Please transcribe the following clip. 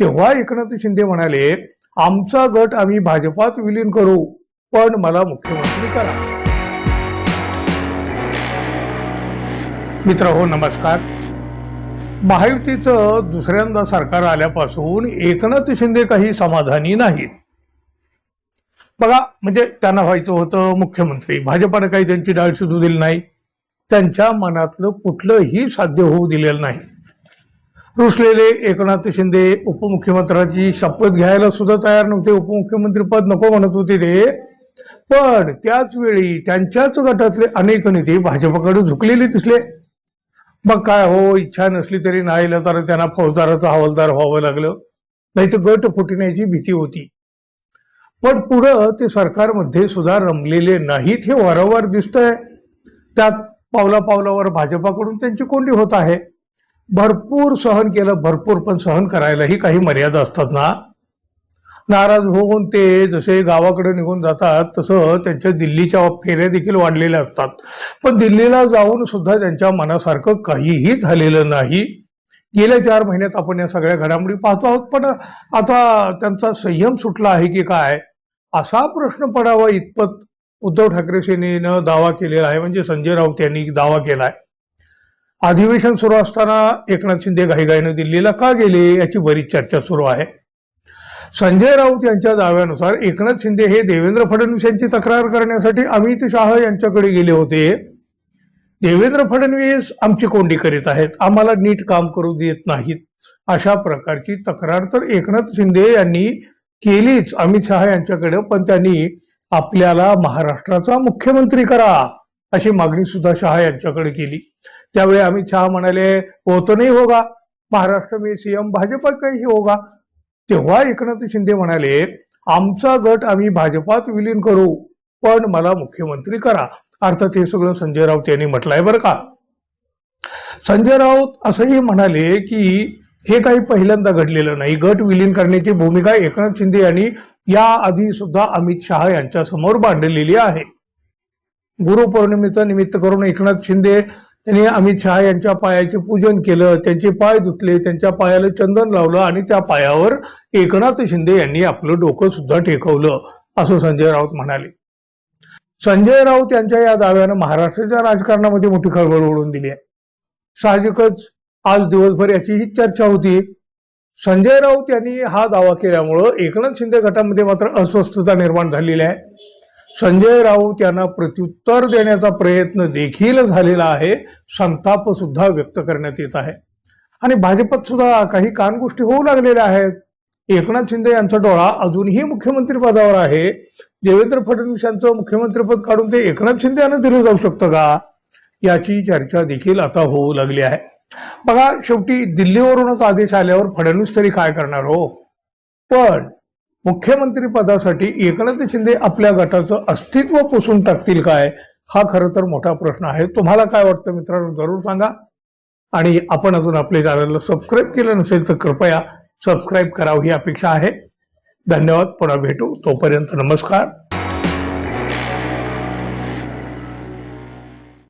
तेव्हा एकनाथ शिंदे म्हणाले आमचा गट आम्ही भाजपात विलीन करू पण मला मुख्यमंत्री करा. मित्र हो नमस्कार. महायुतीचं दुसऱ्यांदा सरकार आल्यापासून एकनाथ शिंदे काही समाधानी नाहीत. बघा म्हणजे त्यांना व्हायचं होतं मुख्यमंत्री. भाजपानं काही त्यांची डाळ शिजू दिली नाही. त्यांच्या मनातलं कुठलंही साध्य होऊ दिलेलं नाही. रुसलेले एकनाथ शिंदे उपमुख्यमंत्र्यांची शपथ घ्यायला सुद्धा तयार नव्हते. उपमुख्यमंत्रीपद नको म्हणत होते ते. पण त्याच वेळी त्यांच्याच गटातले अनेक नेते भाजपकडे झुकलेले दिसले. मग काय हो इच्छा नसली तरी नाही तर त्यांना फौजदाराचा हवालदार व्हावं लागलं. नाही तर गट फुटण्याची भीती होती. पण पुढं ते सरकारमध्ये सुद्धा रमलेले नाहीत हे वारंवार दिसतंय. त्यात पावला पावलावर भाजपाकडून त्यांची कोंडी होत आहे. भरपूर सहन केलं भरपूर पण सहन करायलाही काही मर्यादा असतात ना. नाराज होऊन ते जसे गावाकडे निघून जातात तसं त्यांच्या दिल्लीच्या फेऱ्या देखील वाढलेल्या असतात. पण दिल्लीला जाऊन सुद्धा त्यांच्या मनासारखं काहीही झालेलं नाही. गेल्या चार महिन्यात आपण या सगळ्या घडामोडी पाहतो आहोत पण आता त्यांचा संयम सुटला आहे की काय? असा प्रश्न पडावा इतपत उद्धव ठाकरे सेनेनं दावा केलेला आहे. म्हणजे संजय राऊत यांनी दावा केला आहे अधिवेशन सुरू असताना एकनाथ शिंदे घाईघाईनं दिल्लीला का गेले याची बरीच चर्चा सुरू आहे. संजय राऊत यांच्या दाव्यानुसार एकनाथ शिंदे हे देवेंद्र फडणवीस यांची तक्रार करण्यासाठी अमित शाह यांच्याकडे गेले होते. देवेंद्र फडणवीस आमची कोंडी करीत आहेत. आम्हाला नीट काम करू देत नाहीत. अशा प्रकारची तक्रार तर एकनाथ शिंदे यांनी केलीच. अमित शहा यांच्याकडे पण त्यांनी आपल्याला महाराष्ट्राचा मुख्यमंत्री करा. अशी मागणी सुद्धा शहा यांच्याकडे केली. त्यावेळी अमित शहा म्हणाले हो नाही होगा. महाराष्ट्र मी सीएम भाजपा काही होगा. तेव्हा एकनाथ शिंदे म्हणाले आमचा गट आम्ही भाजपात विलीन करू पण मला मुख्यमंत्री करा. अर्थात हे सगळं संजय राऊत यांनी म्हटलंय बरं का. संजय राऊत असंही म्हणाले की हे काही पहिल्यांदा घडलेलं नाही. गट विलीन करण्याची भूमिका एकनाथ शिंदे यांनी याआधी सुद्धा अमित शहा यांच्या समोर मांडलेली आहे. गुरुपौर्णिमेचं निमित्त करून एकनाथ शिंदे यांनी अमित शहा यांच्या पायाचे पूजन केलं त्यांचे पाय धुतले त्यांच्या पायाला चंदन लावलं आणि त्या पायावर एकनाथ शिंदे यांनी आपलं डोकं सुद्धा टेकवलं असं संजय राऊत म्हणाले. संजय राऊत यांच्या या दाव्यानं महाराष्ट्राच्या राजकारणामध्ये मोठी खळबळ उडून दिली आहे. साहजिकच आज दिवसभर याची ही चर्चा होती. संजय राऊत यांनी हा दावा केल्यामुळं एकनाथ शिंदे गटामध्ये मात्र अस्वस्थता निर्माण झालेली आहे. संजय राऊत यांना प्रत्युत्तर देण्याचा प्रयत्न देखील झालेला आहे संताप सुद्धा व्यक्त करण्यात येत आहे. आणि भाजपात सुद्धा काही कान गोष्टी होऊ लागलेल्या आहेत. एकनाथ शिंदे यांचा डोळा अजूनही मुख्यमंत्री पदावर आहे. देवेंद्र फडणवीस यांचं मुख्यमंत्रीपद काढून ते एकनाथ शिंदे यांना दिलं जाऊ शकतं का? याची चर्चा देखील आता होऊ लागली आहे. बघा शेवटी दिल्लीवरूनच आदेश आल्यावर फडणवीस तरी काय करणार हो? पण मुख्यमंत्री पदासाठी एकनाथ शिंदे आपल्या गटाचं अस्तित्व पुसून टाकतील काय? हा खरं तर मोठा प्रश्न आहे. तुम्हाला काय वाटतं मित्रांनो? जरूर सांगा. आणि आपण अजून आपल्या चॅनलला सबस्क्राईब केलं नसेल तर कृपया सबस्क्राईब करावं ही अपेक्षा आहे. धन्यवाद. पुन्हा भेटू. तोपर्यंत नमस्कार.